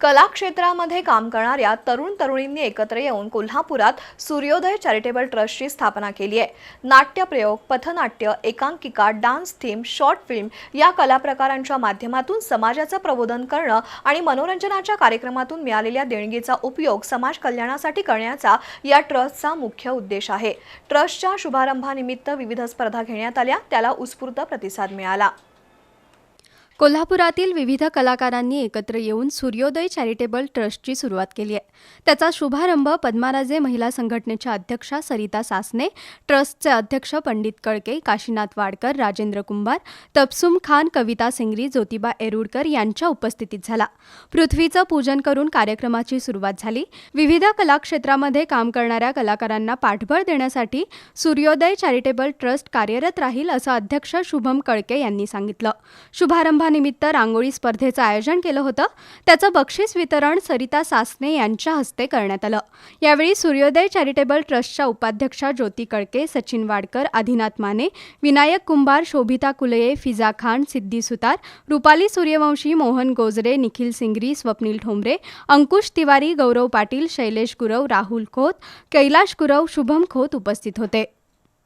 कला क्षेत्रामध्ये काम करणाऱ्या तरुण तरुणींनी एकत्र येऊन कोल्हापुरात सूर्योदय चॅरिटेबल ट्रस्टची स्थापना केली आहे. नाट्यप्रयोग पथनाट्य एकांकिका डान्स थीम शॉर्ट फिल्म या कला प्रकारांच्या माध्यमातून समाजाचं प्रबोधन करणं आणि मनोरंजनाच्या कार्यक्रमातून मिळालेल्या देणगीचा उपयोग समाज कल्याणासाठी करण्याचा या ट्रस्टचा मुख्य उद्देश आहे. ट्रस्टच्या शुभारंभानिमित्त विविध स्पर्धा घेण्यात आल्या त्याला उत्स्फूर्त प्रतिसाद मिळाला. कोल्हापुरातील विविध कलाकारांनी एकत्र येऊन सूर्योदय चॅरिटेबल ट्रस्टची सुरुवात केली आहे. त्याचा शुभारंभ पद्माराजे महिला संघटनेच्या अध्यक्षा सरिता सासने ट्रस्टचे अध्यक्ष पंडित कळके काशीनाथ वाडकर राजेंद्र कुंभार तबसुम खान कविता सिंगरी ज्योतिबा एरुडकर यांच्या उपस्थितीत झाला. पृथ्वीचं पूजन करून कार्यक्रमाची सुरुवात झाली. विविध कलाक्षेत्रामध्ये काम करणाऱ्या कलाकारांना पाठबळ देण्यासाठी सूर्योदय चॅरिटेबल ट्रस्ट कार्यरत राहील असं अध्यक्ष शुभम कळके यांनी सांगितलं. शुभारंभ समारंभानिमित्त रांगोळी स्पर्धेचं आयोजन केलं होतं. त्याचं बक्षीस वितरण सरिता सासने यांच्या हस्ते करण्यात आलं. यावेळी सूर्योदय चॅरिटेबल ट्रस्टच्या उपाध्यक्षा ज्योती कळके सचिन वाडकर आदिनाथ माने विनायक कुंभार शोभिता कुलये फिजा खान सिद्धी सुतार रुपाली सूर्यवंशी मोहन गोजरे निखिल सिंगरी स्वप्नील ठोंबरे अंकुश तिवारी गौरव पाटील शैलेश गुरव राहुल खोत कैलाश गुरव शुभम खोत उपस्थित होते.